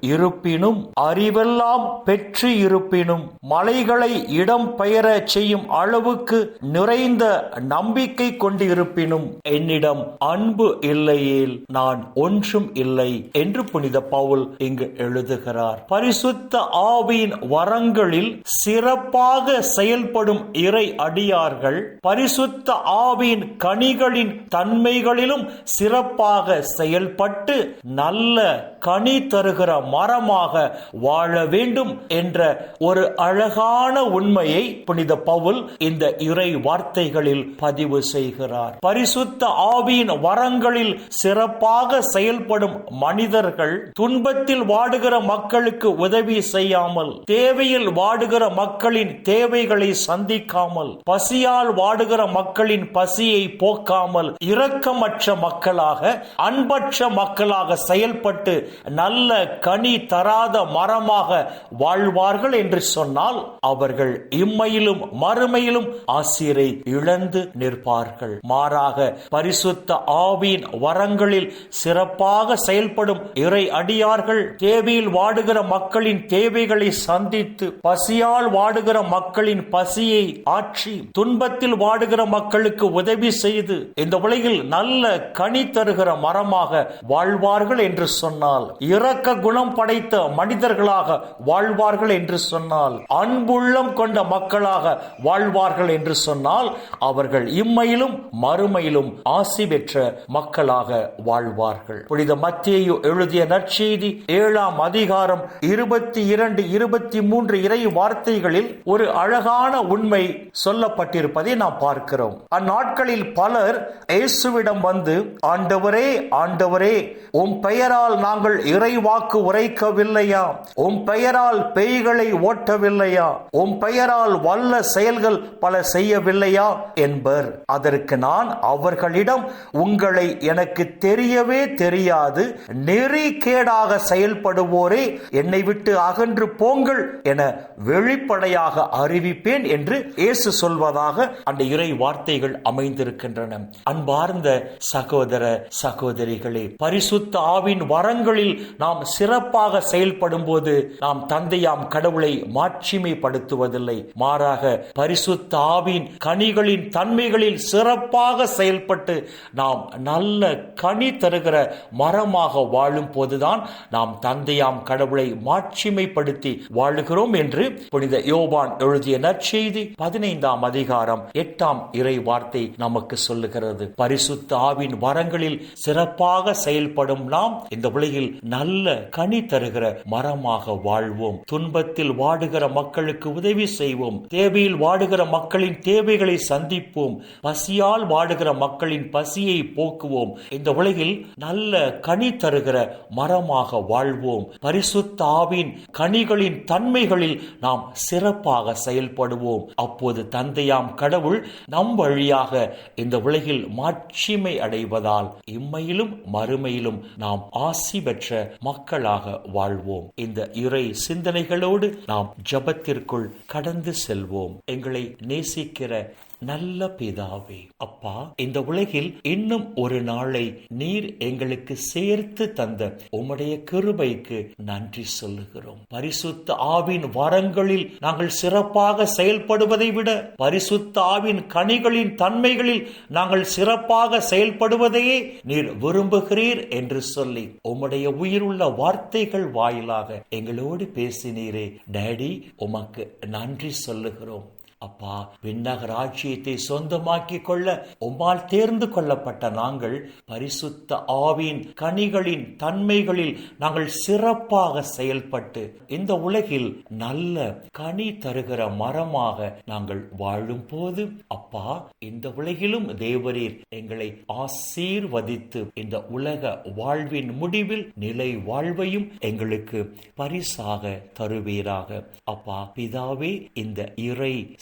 இருப்பினும் அறிவெல்லாம் பெற்று இருப்பினும் மலைகளை இடம் பெயர செய்யும் அளவுக்கு நிறைந்த நம்பிக்கை கொண்டு இருப்பினும் என்னிடம் அன்பு இல்லையேல் நான் ஒன்றும் இல்லை என்று புனித பவுல் இங்கு எழுதுகிறார். பரிசுத்த ஆவியின் வரங்களில் சிறப்பாக செயல்படும் இறை அடியார்கள் பரிசுத்த ஆவியின் கனிகளின் தன்மைகளிலும் சிறப்பாக செயல்பட்டு நல்ல கனி தருகிற மரமாக வாழ வேண்டும் என்ற ஒரு அழகான உண்மையை புனித பவுல் இந்த இறை வார்த்தைகளில் பதிவு செய்கிறார். பரிசுத்த ஆவியின் வரங்களில் சிறப்பாக செயல்படும் மனிதர்கள் துன்பத்தில் வாடுகிற மக்களுக்கு உதவி செய்யாமல் தேவையில் வாடுகிற மக்களின் தேவைகளை சந்திக்காமல் பசியால் வாடுகிற மக்களின் பசியை போக்காமல் இரக்கமற்ற மக்களாக அன்பற்ற மக்களாக செயல்பட்டு நல்ல கனி தராத மரமாக வாழ்வார்கள் என்று சொன்னால் அவர்கள் இம்மையிலும் மறுமையிலும் ஆசிரை இழந்து நிற்பார்கள். மாறாக பரிசுத்த ஆவியின் வரங்களில் சிறப்பாக செயல்படும் இறை அடியார்கள் தேவையில் வாடுகிற மக்களின் தேவைகளை சந்தித்து பசியால் வாடுகிற மக்களின் பசியை ஆற்றி துன்பத்தில் வாடுகிற மக்களுக்கு உதவி செய்து இந்த உலகில் நல்ல கனி தருகிற மரமாக வாழ்வார்கள் என்று சொன்னால் இரக்க குணம் படைத்த மனிதர்களாக வாழ்வார்கள் என்று சொன்னால் அன்புள்ளம் கொண்ட மக்களாக வாழ்வார்கள் என்று சொன்னால் அவர்கள் இம்மையிலும் மறுமையிலும் ஆசி பெற்ற மக்களாக வாழ்வார்கள். புனித மத்தியு எழுதிய நற்செய்தி ஏழாம் அதிகாரம் இருபத்தி இரண்டு இருபத்தி மூன்று இறை வார்த்தைகளில் ஒரு அழகான உண்மை சொல்லப்பட்டிருப்பதை நாம் பார்க்கிறோம். அந்நாட்களில் பலர் இயேசுவிடம் வந்து ஆண்டவரே ஆண்டவரே உம் பெயரால் நாங்கள் இறைவாக்கு உரைக்கவில்லையா? உம் பெயரால் பேய்களை ஓட்டவில்லையா? உம் பெயரால் வல்ல செயல்கள் பல செய்யவில்லையா? என்பர். அதற்கு நான் அவர்களிடம் உங்களை எனக்கு தெரியவே தெரியாது. நெறி கேடாக செயல்படுவோரே என்னை விட்டு அகன்று போங்கள் என வெளிப்படையாக அறிவிப்பேன் என்று இயேசு சொல்வதாக அந்த இறை வார்த்தைகள் அமைந்திருக்கின்றன. அன்பார்ந்த சகோதர சகோதரிகளே பரிசுத்த ஆவின் வரங்களில் நாம் சிறப்பாக செயல்படும் போது நாம் தந்தையாம் கடவுளை மாட்சிமைப்படுத்துவதில்லை. மாறாக பரிசுத்த ஆவின் கனிகளின் தன்மைகளில் சிறப்பாக செயல்பட்டு நாம் நல்ல கனி தருகிற மரமாக வாழும் போதுதான் நாம் தந்தையாம் கடவுளை மாட்சிமைப்படுத்தி வாழுகிறோம் என்று புனித யோபான் எழுதிய நற்செய்தி பதினைந்தாம் அதிகாரம் எட்டாம் இறை வார்த்தை நமக்கு சொல்லுகிறது. பரிசுத்த ஆவின் வரங்களில் சிறப்பாக செயல்படும் நாம் இந்த உலகில் நல்ல கனி தருகிற மரமாக வாழ்வோம். துன்பத்தில் வாடுகிற மக்களுக்கு உதவி செய்வோம். தேவையில் வாடுகிற மக்களின் தேவைகளை சந்திப்போம். பசியால் வாடுகிற மக்களின் பசியை போக்குவோம். இந்த உலகில் நல்ல கனி தருகிற மரமாக வாழ்வோம். பரிசுத்த ஆவின் கனிகளின் தன்மைகளில் நாம் சிறப்பாக செயல்படுவோம். அப்போது தந்தையாம் கடவுள் நம் வழியாக இந்த உலகில் மாட்சிமை அடைவதால் இம்மையிலும் மறுமையிலும் நாம் ஆசி பெற்ற மக்கள் மக்களாக வாழ்வோம். இந்த இறை சிந்தனைகளோடு நாம் ஜபத்திற்குள் கடந்து செல்வோம். எங்களை நேசிக்கிற நல்ல பிதாவே அப்பா இந்த உலகில் இன்னும் ஒரு நாளை நீர் எங்களுக்கு சேர்த்து தந்த உம்முடைய கிருபைக்கு நன்றி சொல்லுகிறோம். பரிசுத்த ஆவின் வரங்களில் நாங்கள் சிறப்பாக செயல்படுவதை விட பரிசுத்த ஆவின் கனிகளின் தன்மைகளில் நாங்கள் சிறப்பாக செயல்படுவதையே நீர் விரும்புகிறீர் என்று சொல்லி உம்முடைய உயிருள்ள வார்த்தைகள் வாயிலாக எங்களோடு பேசினீரே. டேடி உமக்கு நன்றி சொல்லுகிறோம். அப்பா விண்ணக ராஜ்யத்தை சொந்தமாக்கிக் கொள்ள உம்மால் தேர்ந்து கொள்ளப்பட்ட நாங்கள் பரிசுத்த ஆவின் கனிகளின் தன்மைகளில் நாங்கள் சிறப்பாக செயல்பட்டு இந்த உலகில் நல்ல கனி தருகிற மரமாக நாங்கள் வாழும் போது அப்பா இந்த உலகிலும் தேவரீர் எங்களை ஆசீர்வதித்து இந்த உலக வாழ்வின் முடிவில் நிலை வாழ்வையும் எங்களுக்கு பரிசாக தருவீராக. அப்பா பிதாவே இந்த இறை